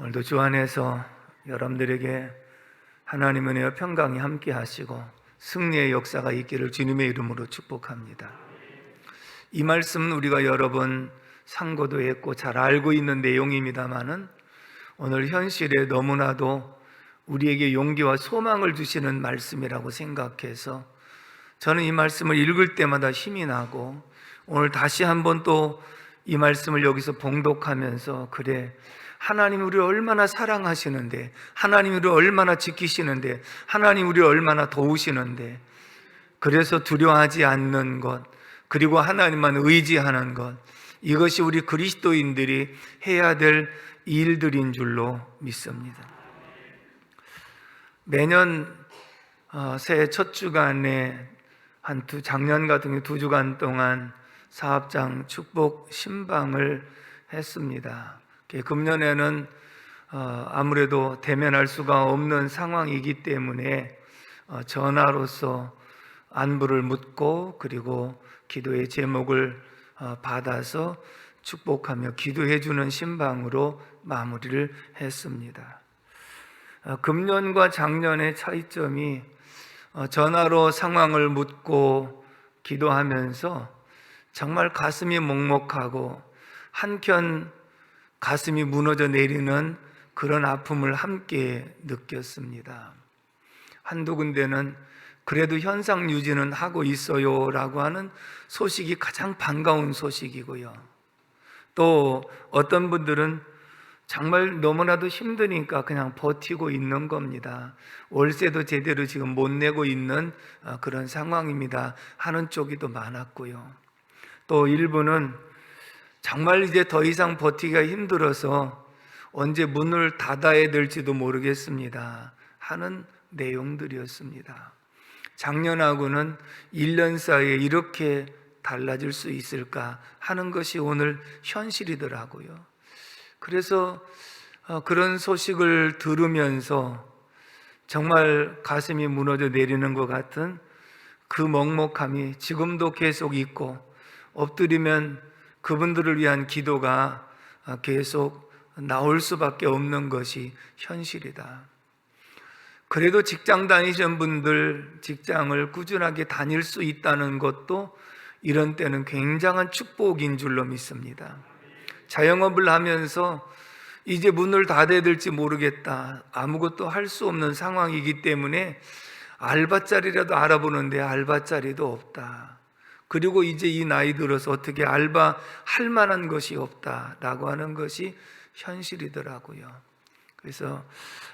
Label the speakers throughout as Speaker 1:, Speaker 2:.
Speaker 1: 오늘도 주 안에서 여러분들에게 하나님의 은혜와 평강이 함께 하시고 승리의 역사가 있기를 주님의 이름으로 축복합니다. 이 말씀은 우리가 여러 번 상고도 했고 잘 알고 있는 내용입니다만은 오늘 현실에 너무나도 우리에게 용기와 소망을 주시는 말씀이라고 생각해서 저는 이 말씀을 읽을 때마다 힘이 나고 오늘 다시 한번 또 이 말씀을 여기서 봉독하면서 그래 하나님 우리를 얼마나 사랑하시는데 하나님 우리를 얼마나 지키시는데 하나님 우리를 얼마나 도우시는데 그래서 두려워하지 않는 것 그리고 하나님만 의지하는 것 이것이 우리 그리스도인들이 해야 될 일들인 줄로 믿습니다. 매년 어, 새해 첫 주간에 한 두 작년 같은 두 주간 동안 사업장 축복 신방을 했습니다. 금년에는 어, 아무래도 대면할 수가 없는 상황이기 때문에 어, 전화로서 안부를 묻고 그리고 기도의 제목을 어, 받아서 축복하며 기도해 주는 신방으로 마무리를 했습니다. 금년과 작년의 차이점이 전화로 상황을 묻고 기도하면서 정말 가슴이 먹먹하고 한켠 가슴이 무너져 내리는 그런 아픔을 함께 느꼈습니다. 한두 군데는 그래도 현상 유지는 하고 있어요 라고 하는 소식이 가장 반가운 소식이고요. 또 어떤 분들은 정말 너무나도 힘드니까 그냥 버티고 있는 겁니다. 월세도 제대로 지금 못 내고 있는 어, 그런 상황입니다. 하는 쪽이 더 많았고요. 또 일부는 정말 이제 더 이상 버티기가 힘들어서 언제 문을 닫아야 될지도 모르겠습니다. 하는 내용들이었습니다. 작년하고는 1년 사이에 이렇게 달라질 수 있을까 하는 것이 오늘 현실이더라고요. 그래서 어, 그런 소식을 들으면서 정말 가슴이 무너져 내리는 것 같은 그 먹먹함이 지금도 계속 있고 엎드리면 그분들을 위한 기도가 계속 나올 수밖에 없는 것이 현실이다. 그래도 직장 다니시는 분들 직장을 꾸준하게 다닐 수 있다는 것도 이런 때는 굉장한 축복인 줄로 믿습니다. 자영업을 하면서 이제 문을 닫아야 될지 모르겠다. 아무것도 할 수 없는 상황이기 때문에 알바자리라도 알아보는데 알바자리도 없다. 그리고 이제 이 나이 들어서 어떻게 알바 할 만한 것이 없다라고 하는 것이 현실이더라고요. 그래서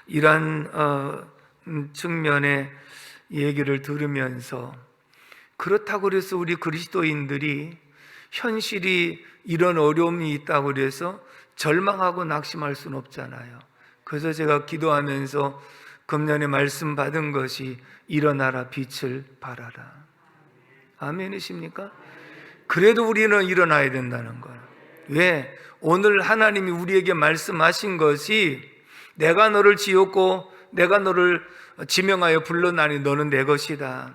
Speaker 1: 이러한 어, 음, 측면의 얘기를 들으면서 그렇다고 그래서 우리 그리스도인들이 현실이 이런 어려움이 있다고 그래서 절망하고 낙심할 수는 없잖아요. 그래서 제가 기도하면서 금년에 말씀 받은 것이 일어나라 빛을 발하라. 아멘이십니까? 그래도 우리는 일어나야 된다는 거예요. 왜? 오늘 하나님이 우리에게 말씀하신 것이 내가 너를 지었고 내가 너를 지명하여 불러나니 너는 내 것이다.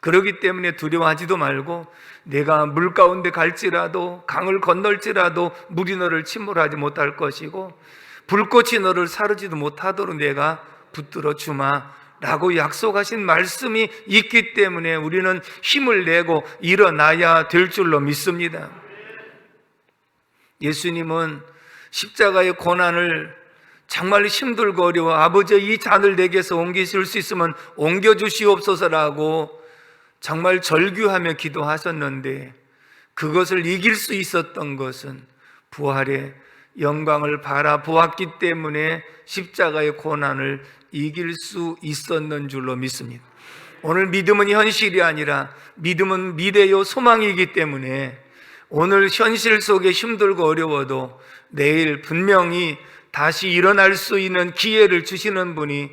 Speaker 1: 그러기 때문에 두려워하지도 말고 내가 물 가운데 갈지라도 강을 건널지라도 물이 너를 침몰하지 못할 것이고 불꽃이 너를 사르지도 못하도록 내가 붙들어 주마. 라고 약속하신 말씀이 있기 때문에 우리는 힘을 내고 일어나야 될 줄로 믿습니다. 예수님은 십자가의 고난을 정말 힘들고 어려워 아버지 이 잔을 내게서 옮기실 수 있으면 옮겨주시옵소서라고 정말 절규하며 기도하셨는데 그것을 이길 수 있었던 것은 부활의 영광을 바라보았기 때문에 십자가의 고난을 이길 수 있었는 줄로 믿습니다. 오늘 믿음은 현실이 아니라 믿음은 미래요 소망이기 때문에 오늘 현실 속에 힘들고 어려워도 내일 분명히 다시 일어날 수 있는 기회를 주시는 분이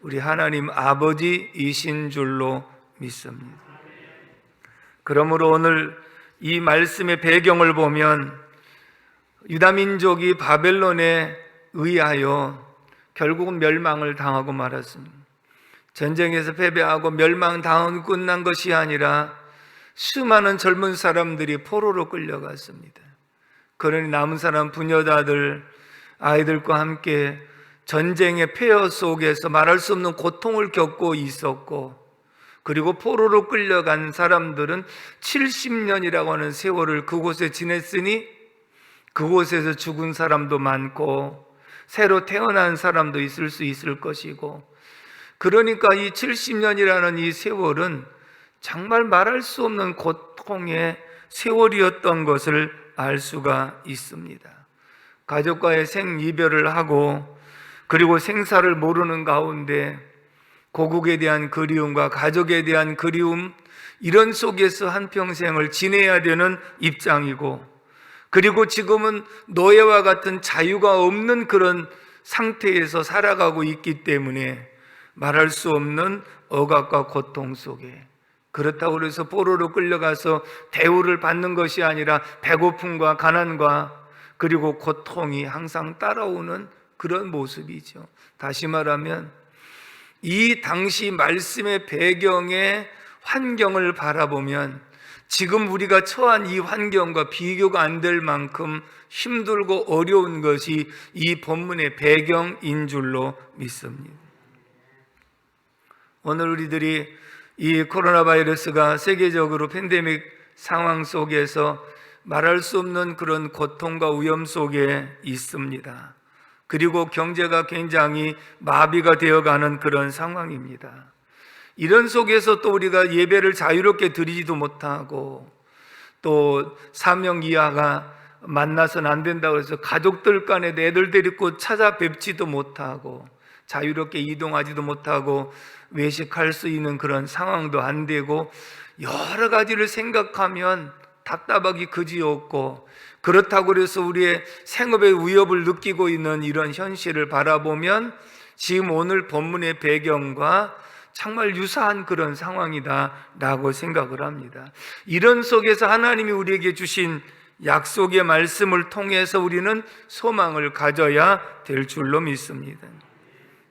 Speaker 1: 우리 하나님 아버지이신 줄로 믿습니다. 그러므로 오늘 이 말씀의 배경을 보면 유다민족이 바벨론에 의하여 결국은 멸망을 당하고 말았습니다. 전쟁에서 패배하고 멸망당하고 끝난 것이 아니라 수많은 젊은 사람들이 포로로 끌려갔습니다. 그러니 남은 사람 부녀자들 아이들과 함께 전쟁의 폐허 속에서 말할 수 없는 고통을 겪고 있었고 그리고 포로로 끌려간 사람들은 70년이라고 하는 세월을 그곳에 지냈으니 그곳에서 죽은 사람도 많고 새로 태어난 사람도 있을 수 있을 것이고 그러니까 이 70년이라는 이 세월은 정말 말할 수 없는 고통의 세월이었던 것을 알 수가 있습니다. 가족과의 생이별을 하고 그리고 생사를 모르는 가운데 고국에 대한 그리움과 가족에 대한 그리움 이런 속에서 한평생을 지내야 되는 입장이고 그리고 지금은 노예와 같은 자유가 없는 그런 상태에서 살아가고 있기 때문에 말할 수 없는 억압과 고통 속에 그렇다고 해서 포로로 끌려가서 대우를 받는 것이 아니라 배고픔과 가난과 그리고 고통이 항상 따라오는 그런 모습이죠. 다시 말하면 이 당시 말씀의 배경의 환경을 바라보면 지금 우리가 처한 이 환경과 비교가 안 될 만큼 힘들고 어려운 것이 이 본문의 배경인 줄로 믿습니다. 오늘 우리들이 이 코로나 바이러스가 세계적으로 팬데믹 상황 속에서 말할 수 없는 그런 고통과 위험 속에 있습니다. 그리고 경제가 굉장히 마비가 되어가는 그런 상황입니다. 이런 속에서 또 우리가 예배를 자유롭게 드리지도 못하고 또 사명 이하가 만나서는 안 된다고 해서 가족들 간에 애들 데리고 찾아뵙지도 못하고 자유롭게 이동하지도 못하고 외식할 수 있는 그런 상황도 안 되고 여러 가지를 생각하면 답답하기 그지없고 그렇다고 해서 우리의 생업의 위협을 느끼고 있는 이런 현실을 바라보면 지금 오늘 본문의 배경과 정말 유사한 그런 상황이다라고 생각을 합니다. 이런 속에서 하나님이 우리에게 주신 약속의 말씀을 통해서 우리는 소망을 가져야 될 줄로 믿습니다.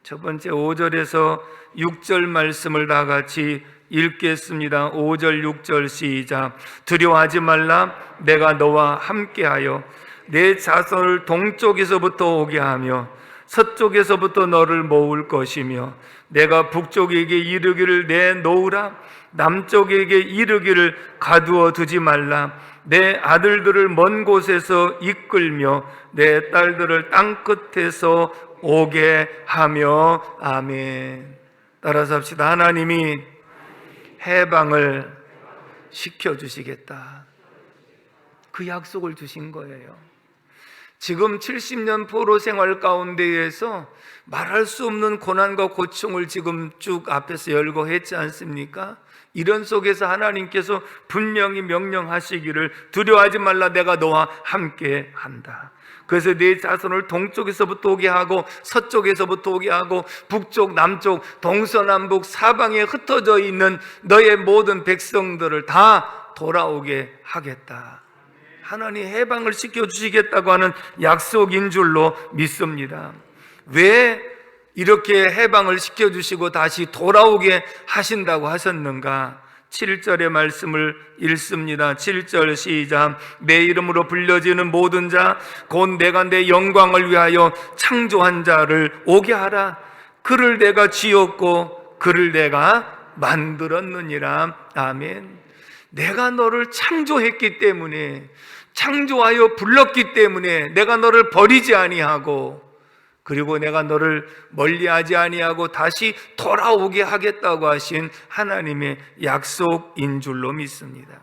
Speaker 1: 첫 번째 5절에서 6절 말씀을 다 같이 읽겠습니다. 5절 6절 시작. 두려워하지 말라 내가 너와 함께하여 내 자손을 동쪽에서부터 오게 하며 서쪽에서부터 너를 모을 것이며 내가 북쪽에게 이르기를 내놓으라 남쪽에게 이르기를 가두어 두지 말라 내 아들들을 먼 곳에서 이끌며 내 딸들을 땅 끝에서 오게 하며 아멘. 따라서 합시다. 하나님이 해방을 시켜 주시겠다. 그 약속을 주신 거예요. 지금 70년 포로 생활 가운데에서 말할 수 없는 고난과 고충을 지금 쭉 앞에서 열고 했지 않습니까? 이런 속에서 하나님께서 분명히 명령하시기를 두려워하지 말라 내가 너와 함께 한다. 그래서 네 자손을 동쪽에서부터 오게 하고 서쪽에서부터 오게 하고 북쪽 남쪽 동서남북 사방에 흩어져 있는 너의 모든 백성들을 다 돌아오게 하겠다. 하나님 해방을 시켜 주시겠다고 하는 약속인 줄로 믿습니다. 왜 이렇게 해방을 시켜 주시고 다시 돌아오게 하신다고 하셨는가? 7절의 말씀을 읽습니다. 7절 시작. 내 이름으로 불려지는 모든 자, 곧 내가 내 영광을 위하여 창조한 자를 오게 하라. 그를 내가 지었고, 그를 내가 만들었느니라. 아멘. 내가 너를 창조했기 때문에, 창조하여 불렀기 때문에 내가 너를 버리지 아니하고, 그리고 내가 너를 멀리하지 아니하고 다시 돌아오게 하겠다고 하신 하나님의 약속인 줄로 믿습니다.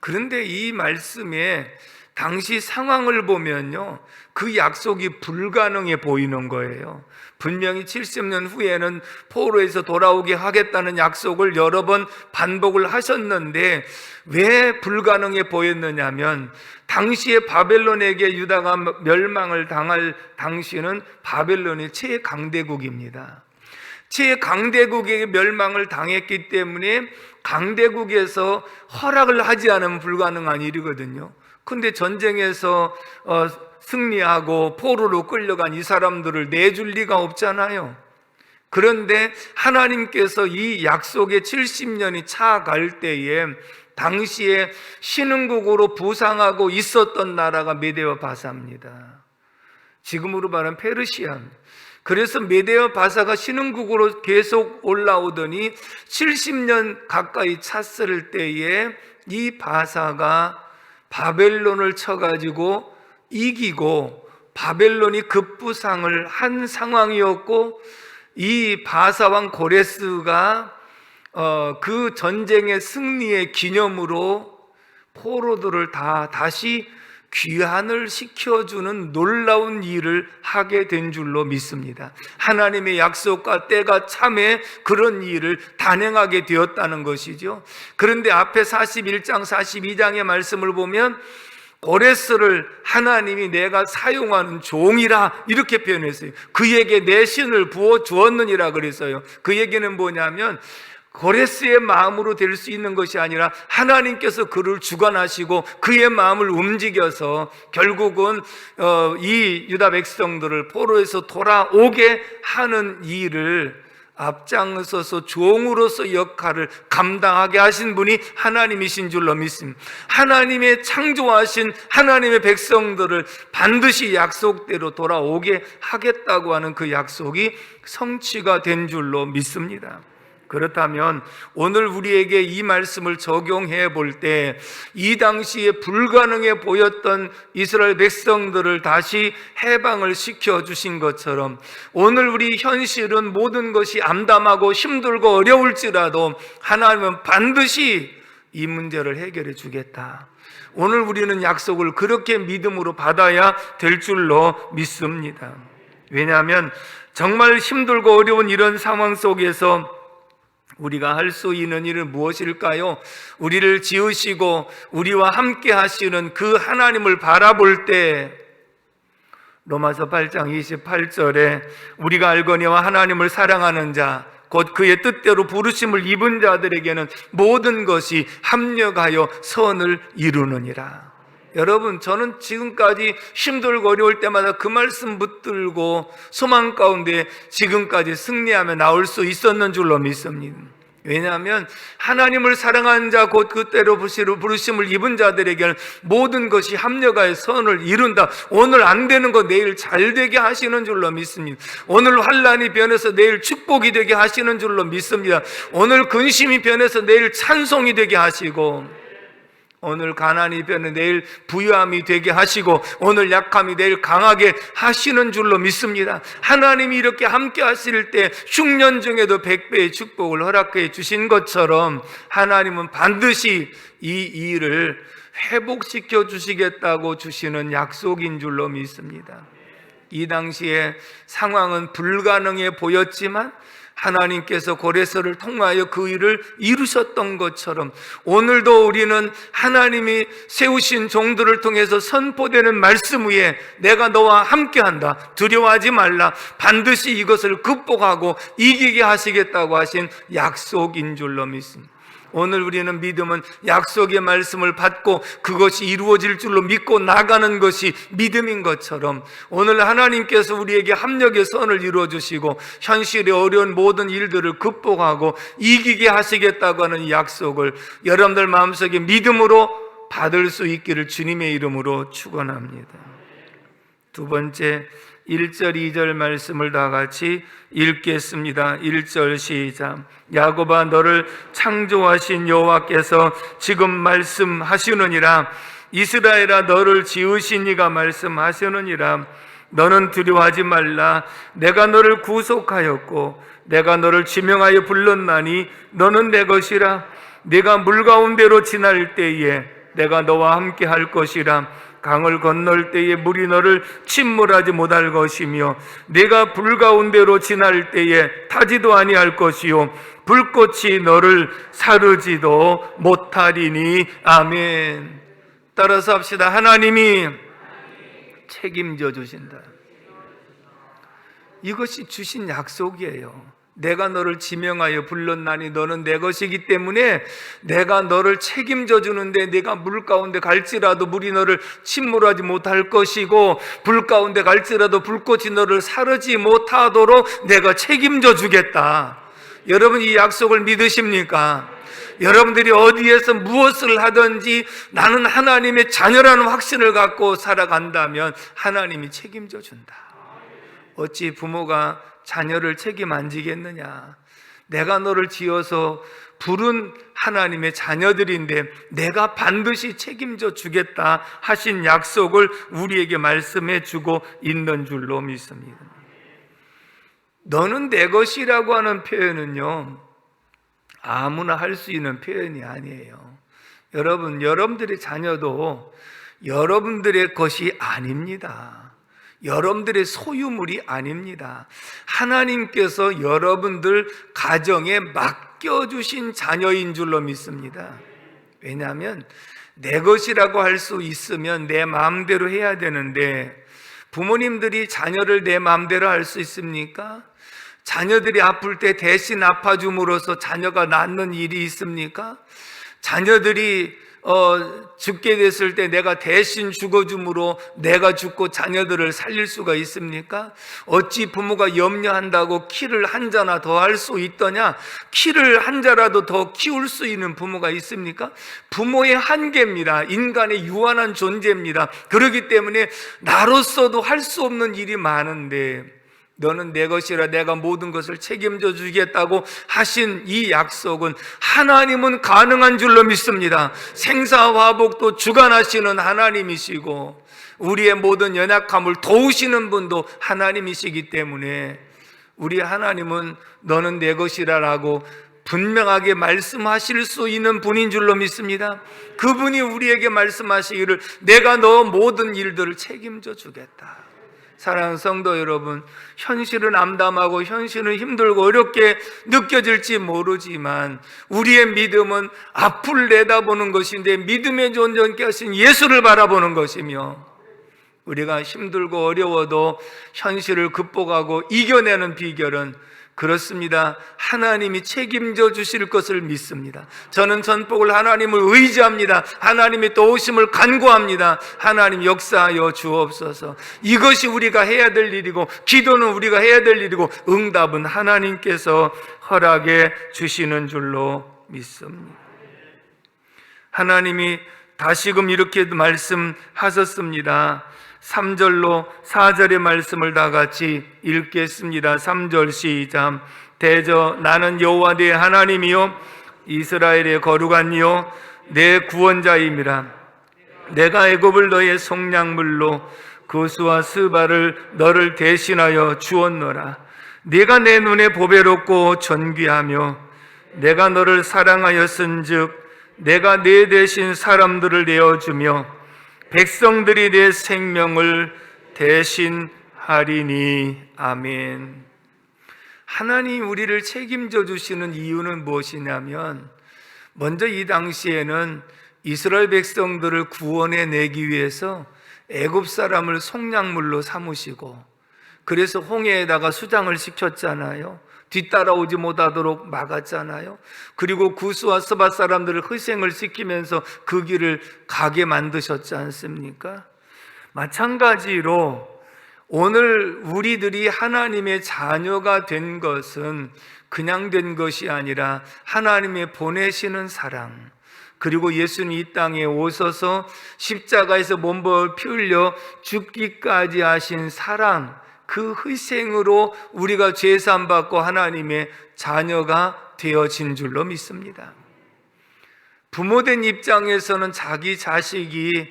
Speaker 1: 그런데 이 말씀에 당시 상황을 보면요. 그 약속이 불가능해 보이는 거예요. 분명히 70년 후에는 포로에서 돌아오게 하겠다는 약속을 여러 번 반복을 하셨는데 왜 불가능해 보였느냐면 당시에 바벨론에게 유다가 멸망을 당할 당시는 바벨론이 최강대국입니다. 최강대국에게 멸망을 당했기 때문에 강대국에서 허락을 하지 않으면 불가능한 일이거든요. 근데 전쟁에서 어, 승리하고 포로로 끌려간 이 사람들을 내줄 리가 없잖아요. 그런데 하나님께서 이 약속의 70년이 차갈 때에 당시에 신흥국으로 부상하고 있었던 나라가 메데와 바사입니다. 지금으로 말하면 페르시아. 그래서 메데어 바사가 신흥국으로 계속 올라오더니 70년 가까이 찼을 때에 이 바사가 바벨론을 쳐가지고 이기고 바벨론이 급부상을 한 상황이었고 이 바사왕 고레스가 어, 그 전쟁의 승리의 기념으로 포로들을 다 다시 귀환을 시켜주는 놀라운 일을 하게 된 줄로 믿습니다. 하나님의 약속과 때가 참에 그런 일을 단행하게 되었다는 것이죠. 그런데 앞에 41장, 42장의 말씀을 보면 고레스를 하나님이 내가 사용하는 종이라 이렇게 표현했어요. 그에게 내 신을 부어 주었느니라 그랬어요. 그 얘기는 뭐냐면 고레스의 마음으로 될 수 있는 것이 아니라 하나님께서 그를 주관하시고 그의 마음을 움직여서 결국은 어, 이 유다 백성들을 포로에서 돌아오게 하는 일을 앞장서서 종으로서 역할을 감당하게 하신 분이 하나님이신 줄로 믿습니다. 하나님의 창조하신 하나님의 백성들을 반드시 약속대로 돌아오게 하겠다고 하는 그 약속이 성취가 된 줄로 믿습니다. 그렇다면 오늘 우리에게 이 말씀을 적용해 볼 때 이 당시에 불가능해 보였던 이스라엘 백성들을 다시 해방을 시켜 주신 것처럼 오늘 우리 현실은 모든 것이 암담하고 힘들고 어려울지라도 하나님은 반드시 이 문제를 해결해 주겠다. 오늘 우리는 약속을 그렇게 믿음으로 받아야 될 줄로 믿습니다. 왜냐하면 정말 힘들고 어려운 이런 상황 속에서 우리가 할 수 있는 일은 무엇일까요? 우리를 지으시고 우리와 함께 하시는 그 하나님을 바라볼 때 로마서 8장 28절에 우리가 알거니와 하나님을 사랑하는 자, 곧 그의 뜻대로 부르심을 입은 자들에게는 모든 것이 합력하여 선을 이루느니라. 여러분, 저는 지금까지 힘들고 어려울 때마다 그 말씀 붙들고 소망 가운데 지금까지 승리하며 나올 수 있었는 줄로 믿습니다. 왜냐하면 하나님을 사랑하는 자 곧 그때로 부르심을 입은 자들에게는 모든 것이 합력하여 선을 이룬다. 오늘 안 되는 거 내일 잘 되게 하시는 줄로 믿습니다. 오늘 환란이 변해서 내일 축복이 되게 하시는 줄로 믿습니다. 오늘 근심이 변해서 내일 찬송이 되게 하시고 오늘 가난이 변해 내일 부유함이 되게 하시고 오늘 약함이 내일 강하게 하시는 줄로 믿습니다. 하나님이 이렇게 함께 하실 때 흉년 중에도 백배의 축복을 허락해 주신 것처럼 하나님은 반드시 이 일을 회복시켜 주시겠다고 주시는 약속인 줄로 믿습니다. 이 당시에 상황은 불가능해 보였지만 하나님께서 고레서를 통하여 그 일을 이루셨던 것처럼 오늘도 우리는 하나님이 세우신 종들을 통해서 선포되는 말씀 위에 내가 너와 함께 한다. 두려워하지 말라. 반드시 이것을 극복하고 이기게 하시겠다고 하신 약속인 줄로 믿습니다. 오늘 우리는 믿음은 약속의 말씀을 받고 그것이 이루어질 줄로 믿고 나가는 것이 믿음인 것처럼 오늘 하나님께서 우리에게 합력의 선을 이루어 주시고 현실의 어려운 모든 일들을 극복하고 이기게 하시겠다고 하는 약속을 여러분들 마음속에 믿음으로 받을 수 있기를 주님의 이름으로 축원합니다. 두 번째 1절, 2절 말씀을 다 같이 읽겠습니다. 1절 시작. 야곱아 너를 창조하신 여호와께서 지금 말씀하시느니라. 이스라엘아 너를 지으신 이가 말씀하시느니라. 너는 두려워하지 말라. 내가 너를 구속하였고 내가 너를 지명하여 불렀나니 너는 내 것이라. 내가 물 가운데로 지날 때에 내가 너와 함께 할 것이라 강을 건널 때에 물이 너를 침몰하지 못할 것이며 내가 불 가운데로 지날 때에 타지도 아니할 것이요 불꽃이 너를 사르지도 못하리니 아멘. 따라서 합시다. 하나님이 책임져 주신다. 이것이 주신 약속이에요. 내가 너를 지명하여 불렀나니 너는 내 것이기 때문에 내가 너를 책임져 주는데 내가 물 가운데 갈지라도 물이 너를 침몰하지 못할 것이고 불 가운데 갈지라도 불꽃이 너를 사르지 못하도록 내가 책임져 주겠다. 여러분 이 약속을 믿으십니까? 여러분들이 어디에서 무엇을 하든지 나는 하나님의 자녀라는 확신을 갖고 살아간다면 하나님이 책임져 준다. 어찌 부모가 자녀를 책임 안 지겠느냐? 내가 너를 지어서 부른 하나님의 자녀들인데 내가 반드시 책임져 주겠다 하신 약속을 우리에게 말씀해 주고 있는 줄로 믿습니다. 너는 내 것이라고 하는 표현은요, 아무나 할 수 있는 표현이 아니에요. 여러분, 여러분들의 자녀도 여러분들의 것이 아닙니다. 여러분들의 소유물이 아닙니다. 하나님께서 여러분들 가정에 맡겨주신 자녀인 줄로 믿습니다. 왜냐하면 내 것이라고 할 수 있으면 내 마음대로 해야 되는데 부모님들이 자녀를 내 마음대로 할 수 있습니까? 자녀들이 아플 때 대신 아파줌으로써 자녀가 낫는 일이 있습니까? 자녀들이 어, 죽게 됐을 때 내가 대신 죽어줌으로 내가 죽고 자녀들을 살릴 수가 있습니까? 어찌 부모가 염려한다고 키를 한 자나 더 할 수 있더냐? 키를 한 자라도 더 키울 수 있는 부모가 있습니까? 부모의 한계입니다. 인간의 유한한 존재입니다. 그렇기 때문에 나로서도 할 수 없는 일이 많은데 너는 내 것이라 내가 모든 것을 책임져 주겠다고 하신 이 약속은 하나님은 가능한 줄로 믿습니다. 생사화복도 주관하시는 하나님이시고 우리의 모든 연약함을 도우시는 분도 하나님이시기 때문에 우리 하나님은 너는 내 것이라라고 분명하게 말씀하실 수 있는 분인 줄로 믿습니다. 그분이 우리에게 말씀하시기를 내가 너 모든 일들을 책임져 주겠다. 사랑하는 성도 여러분, 현실은 암담하고 현실은 힘들고 어렵게 느껴질지 모르지만 우리의 믿음은 앞을 내다보는 것인데 믿음의 존재께 하신 예수를 바라보는 것이며 우리가 힘들고 어려워도 현실을 극복하고 이겨내는 비결은 그렇습니다. 하나님이 책임져 주실 것을 믿습니다. 저는 전복을 하나님을 의지합니다. 하나님의 도우심을 간구합니다. 하나님 역사하여 주옵소서. 이것이 우리가 해야 될 일이고, 기도는 우리가 해야 될 일이고, 응답은 하나님께서 허락해 주시는 줄로 믿습니다. 하나님이 다시금 이렇게 말씀하셨습니다. 3절로 4절의 말씀을 다 같이 읽겠습니다. 3절 시작. 대저 나는 여호와 내 하나님이요 이스라엘의 거룩한 이요 내 구원자임이라. 내가 애굽을 너의 속량물로 그수와 스바를 너를 대신하여 주었노라. 네가 내 눈에 보배롭고 존귀하며 내가 너를 사랑하였은즉 내가 네 대신 사람들을 내어 주며 백성들이 내 생명을 대신하리니 아멘. 하나님 우리를 책임져 주시는 이유는 무엇이냐면 먼저 이 당시에는 이스라엘 백성들을 구원해 내기 위해서 애굽 사람을 속량물로 삼으시고 그래서 홍해에다가 수장을 시켰잖아요. 뒤따라오지 못하도록 막았잖아요. 그리고 구스와 스바 사람들을 희생을 시키면서 그 길을 가게 만드셨지 않습니까? 마찬가지로 오늘 우리들이 하나님의 자녀가 된 것은 그냥 된 것이 아니라 하나님의 보내시는 사랑, 그리고 예수님 이 땅에 오셔서 십자가에서 몸벌 피 흘려 죽기까지 하신 사랑, 그 희생으로 우리가 죄산 받고 하나님의 자녀가 되어진 줄로 믿습니다. 부모된 입장에서는 자기 자식이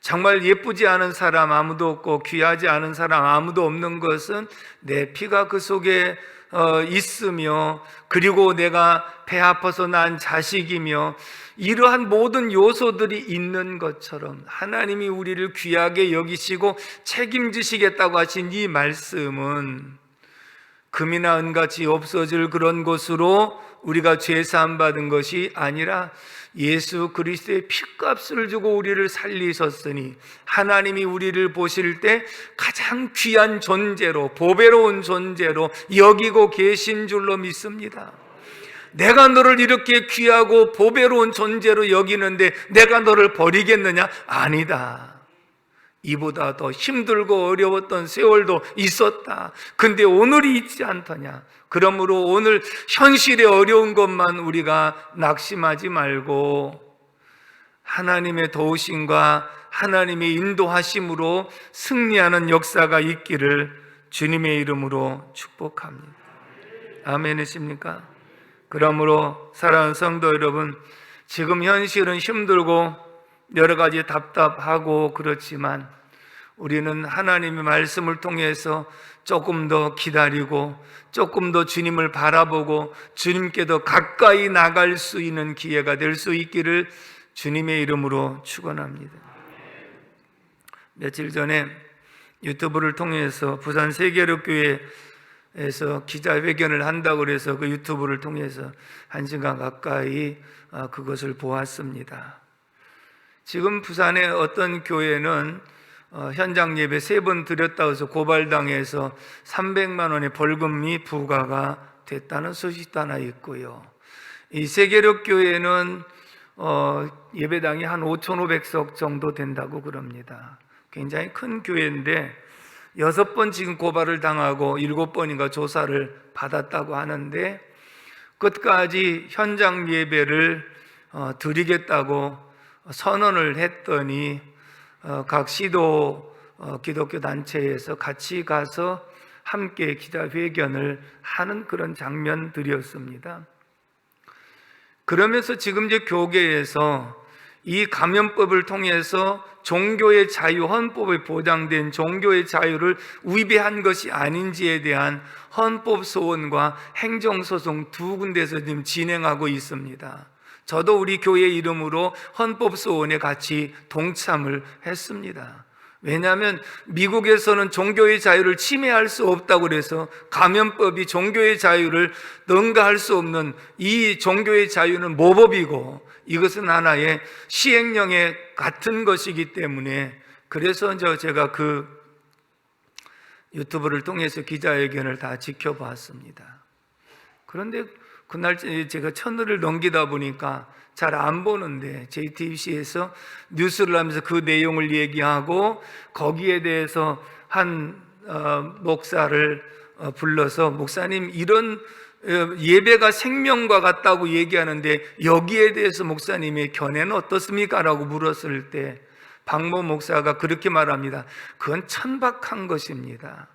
Speaker 1: 정말 예쁘지 않은 사람 아무도 없고 귀하지 않은 사람 아무도 없는 것은 내 피가 그 속에 어, 있으며 그리고 내가 배 아파서 난 자식이며 이러한 모든 요소들이 있는 것처럼 하나님이 우리를 귀하게 여기시고 책임지시겠다고 하신 이 말씀은 금이나 은같이 없어질 그런 것으로 우리가 죄 사함 받은 것이 아니라 예수 그리스도의 피값을 주고 우리를 살리셨으니 하나님이 우리를 보실 때 가장 귀한 존재로 보배로운 존재로 여기고 계신 줄로 믿습니다. 내가 너를 이렇게 귀하고 보배로운 존재로 여기는데 내가 너를 버리겠느냐? 아니다. 이보다 더 힘들고 어려웠던 세월도 있었다. 근데 오늘이 있지 않더냐. 그러므로 오늘 현실의 어려운 것만 우리가 낙심하지 말고 하나님의 도우심과 하나님의 인도하심으로 승리하는 역사가 있기를 주님의 이름으로 축복합니다. 아멘이십니까? 그러므로 사랑하는 성도 여러분, 지금 현실은 힘들고 여러 가지 답답하고 그렇지만 우리는 하나님의 말씀을 통해서 조금 더 기다리고 조금 더 주님을 바라보고 주님께 더 가까이 나갈 수 있는 기회가 될 수 있기를 주님의 이름으로 축원합니다. 며칠 전에 유튜브를 통해서 부산 세계력교회에서 기자회견을 한다고 그래서 그 유튜브를 통해서 한 시간 가까이 아, 그것을 보았습니다. 지금 부산의 어떤 교회는 어, 현장 예배 세 번 드렸다고 해서 고발당해서 300만 원의 벌금이 부과가 됐다는 소식도 하나 있고요. 이 세계력 교회는 어, 예배당이 한 5,500석 정도 된다고 그럽니다. 굉장히 큰 교회인데 여섯 번 지금 고발을 당하고 일곱 번인가 조사를 받았다고 하는데 끝까지 현장 예배를 어, 드리겠다고 선언을 했더니 어, 각 시도 어, 기독교 단체에서 같이 가서 함께 기자회견을 하는 그런 장면들이었습니다. 그러면서 지금 이제 교계에서 이 감염법을 통해서 종교의 자유, 헌법에 보장된 종교의 자유를 위배한 것이 아닌지에 대한 헌법 소원과 행정소송 두 군데서 지금 진행하고 있습니다. 저도 우리 교회 이름으로 헌법 소원에 같이 동참을 했습니다. 왜냐하면 미국에서는 종교의 자유를 침해할 수 없다고 그래서 감염법이 종교의 자유를 능가할 수 없는 이 종교의 자유는 모법이고 이것은 하나의 시행령에 같은 것이기 때문에 그래서 저 제가 그 유튜브를 통해서 기자회견을 다 지켜봤습니다. 그런데 그날 제가 천을을 넘기다 보니까 잘 안 보는데 JTBC에서 뉴스를 하면서 그 내용을 얘기하고 거기에 대해서 한 어, 목사를 어, 불러서 목사님 이런 어, 예배가 생명과 같다고 얘기하는데 여기에 대해서 목사님의 견해는 어떻습니까? 라고 물었을 때 박모 목사가 그렇게 말합니다. 그건 천박한 것입니다.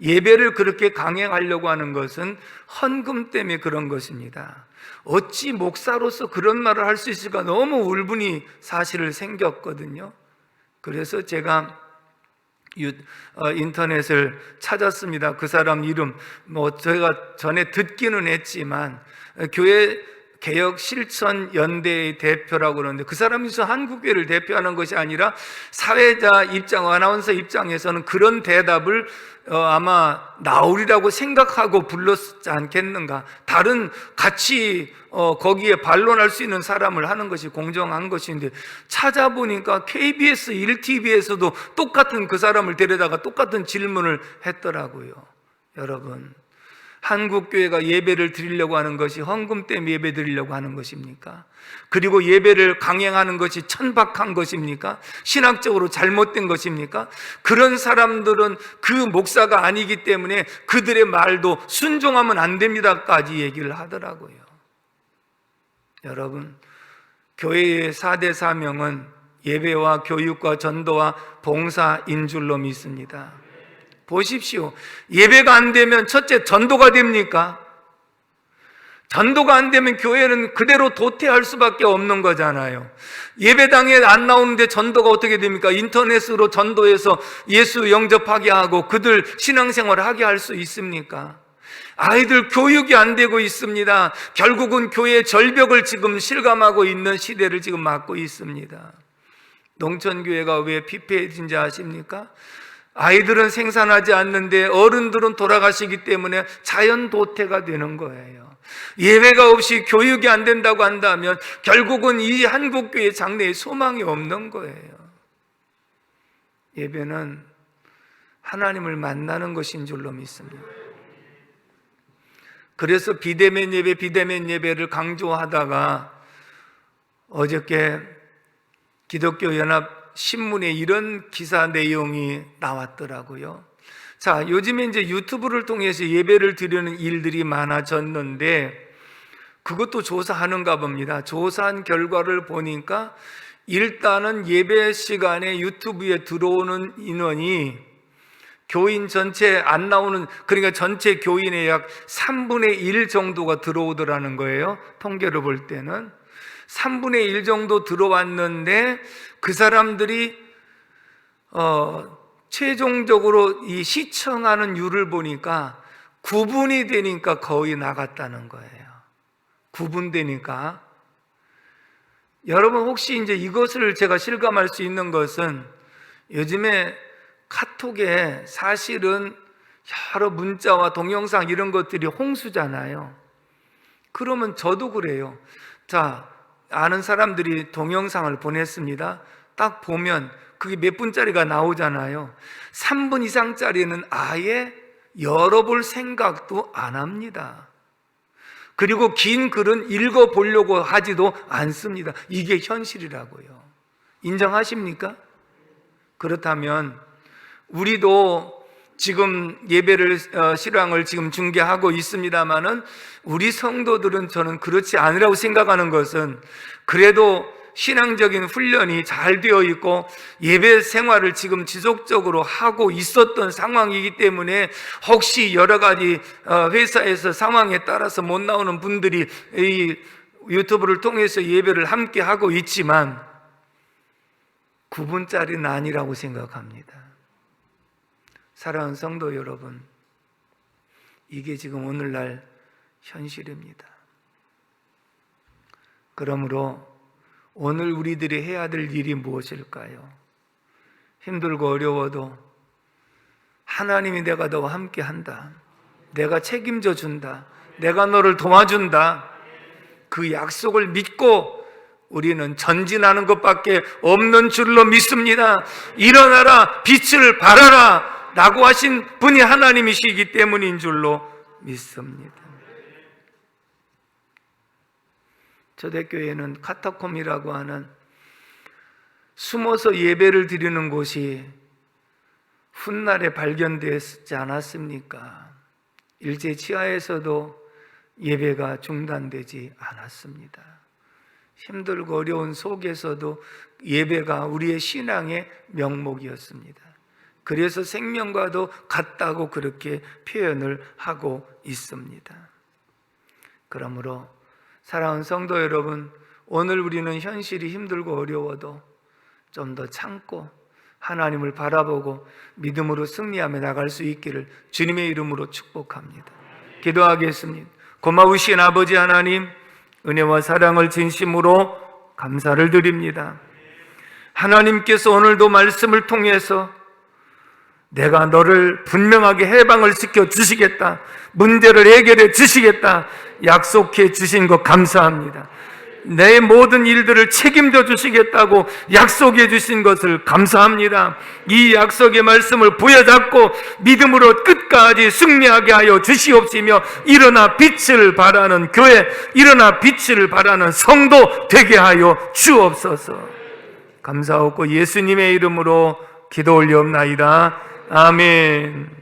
Speaker 1: 예배를 그렇게 강행하려고 하는 것은 헌금 때문에 그런 것입니다. 어찌 목사로서 그런 말을 할 수 있을까 너무 울분이 사실을 생겼거든요. 그래서 제가 어, 인터넷을 찾았습니다. 그 사람 이름 뭐 제가 전에 듣기는 했지만 어, 교회 개혁 실천 연대의 대표라고 그러는데 그 사람이서 한국교회를 대표하는 것이 아니라 사회자 입장, 아나운서 입장에서는 그런 대답을 어, 아마 나오리라고 생각하고 불렀지 않겠는가. 다른 같이 어, 거기에 반론할 수 있는 사람을 하는 것이 공정한 것인데 찾아보니까 KBS 1TV에서도 똑같은 그 사람을 데려다가 똑같은 질문을 했더라고요. 여러분. 한국교회가 예배를 드리려고 하는 것이 헌금 때문에 예배 드리려고 하는 것입니까? 그리고 예배를 강행하는 것이 천박한 것입니까? 신학적으로 잘못된 것입니까? 그런 사람들은 그 목사가 아니기 때문에 그들의 말도 순종하면 안 됩니다까지 얘기를 하더라고요. 여러분, 교회의 4대 사명은 예배와 교육과 전도와 봉사인 줄로 믿습니다. 보십시오. 예배가 안 되면 첫째 전도가 됩니까? 전도가 안 되면 교회는 그대로 도태할 수밖에 없는 거잖아요. 예배당에 안 나오는데 전도가 어떻게 됩니까? 인터넷으로 전도해서 예수 영접하게 하고 그들 신앙생활을 하게 할 수 있습니까? 아이들 교육이 안 되고 있습니다. 결국은 교회의 절벽을 지금 실감하고 있는 시대를 지금 맞고 있습니다. 농촌교회가 왜 피폐해진지 아십니까? 아이들은 생산하지 않는데 어른들은 돌아가시기 때문에 자연 도태가 되는 거예요. 예배가 없이 교육이 안 된다고 한다면 결국은 이 한국교회 장래에 소망이 없는 거예요. 예배는 하나님을 만나는 것인 줄로 믿습니다. 그래서 비대면 예배, 비대면 예배를 강조하다가 어저께 기독교 연합 신문에 이런 기사 내용이 나왔더라고요. 자, 요즘에 이제 유튜브를 통해서 예배를 드리는 일들이 많아졌는데 그것도 조사하는가 봅니다. 조사한 결과를 보니까 일단은 예배 시간에 유튜브에 들어오는 인원이 교인 전체 안 나오는 그러니까 전체 교인의 약 3분의 1 정도가 들어오더라는 거예요. 통계를 볼 때는 3분의 1 정도 들어왔는데 그 사람들이 어 최종적으로 이 시청하는 율을 보니까 9분이 되니까 거의 나갔다는 거예요. 9분 되니까 여러분 혹시 이제 이것을 제가 실감할 수 있는 것은 요즘에 카톡에 사실은 여러 문자와 동영상 이런 것들이 홍수잖아요. 그러면 저도 그래요. 자, 아는 사람들이 동영상을 보냈습니다. 딱 보면 그게 몇 분짜리가 나오잖아요. 3분 이상짜리는 아예 열어볼 생각도 안 합니다. 그리고 긴 글은 읽어보려고 하지도 않습니다. 이게 현실이라고요. 인정하십니까? 그렇다면 우리도 지금 예배를 어, 실황을 지금 중계하고 있습니다만은 우리 성도들은 저는 그렇지 않으라고 생각하는 것은 그래도 신앙적인 훈련이 잘 되어 있고 예배 생활을 지금 지속적으로 하고 있었던 상황이기 때문에 혹시 여러 가지 어, 회사에서 상황에 따라서 못 나오는 분들이 이 유튜브를 통해서 예배를 함께 하고 있지만 9분짜리는 아니라고 생각합니다. 사랑하는 성도 여러분, 이게 지금 오늘날 현실입니다. 그러므로 오늘 우리들이 해야 될 일이 무엇일까요? 힘들고 어려워도 하나님이 내가 너와 함께 한다. 내가 책임져 준다. 내가 너를 도와준다. 그 약속을 믿고 우리는 전진하는 것밖에 없는 줄로 믿습니다. 일어나라, 빛을 발하라. 라고 하신 분이 하나님이시기 때문인 줄로 믿습니다. 초대교회는 카타콤이라고 하는 숨어서 예배를 드리는 곳이 훗날에 발견되었지 않았습니까? 일제 치하에서도 예배가 중단되지 않았습니다. 힘들고 어려운 속에서도 예배가 우리의 신앙의 명목이었습니다. 그래서 생명과도 같다고 그렇게 표현을 하고 있습니다. 그러므로 사랑하는 성도 여러분, 오늘 우리는 현실이 힘들고 어려워도 좀 더 참고 하나님을 바라보고 믿음으로 승리하며 나갈 수 있기를 주님의 이름으로 축복합니다. 기도하겠습니다. 고마우신 아버지 하나님, 은혜와 사랑을 진심으로 감사를 드립니다. 하나님께서 오늘도 말씀을 통해서 내가 너를 분명하게 해방을 시켜 주시겠다. 문제를 해결해 주시겠다. 약속해 주신 것 감사합니다. 내 모든 일들을 책임져 주시겠다고 약속해 주신 것을 감사합니다. 이 약속의 말씀을 부여잡고 믿음으로 끝까지 승리하게 하여 주시옵시며 일어나 빛을 발하는 교회, 일어나 빛을 발하는 성도 되게 하여 주옵소서. 감사하고 예수님의 이름으로 기도 올리옵나이다. 아멘.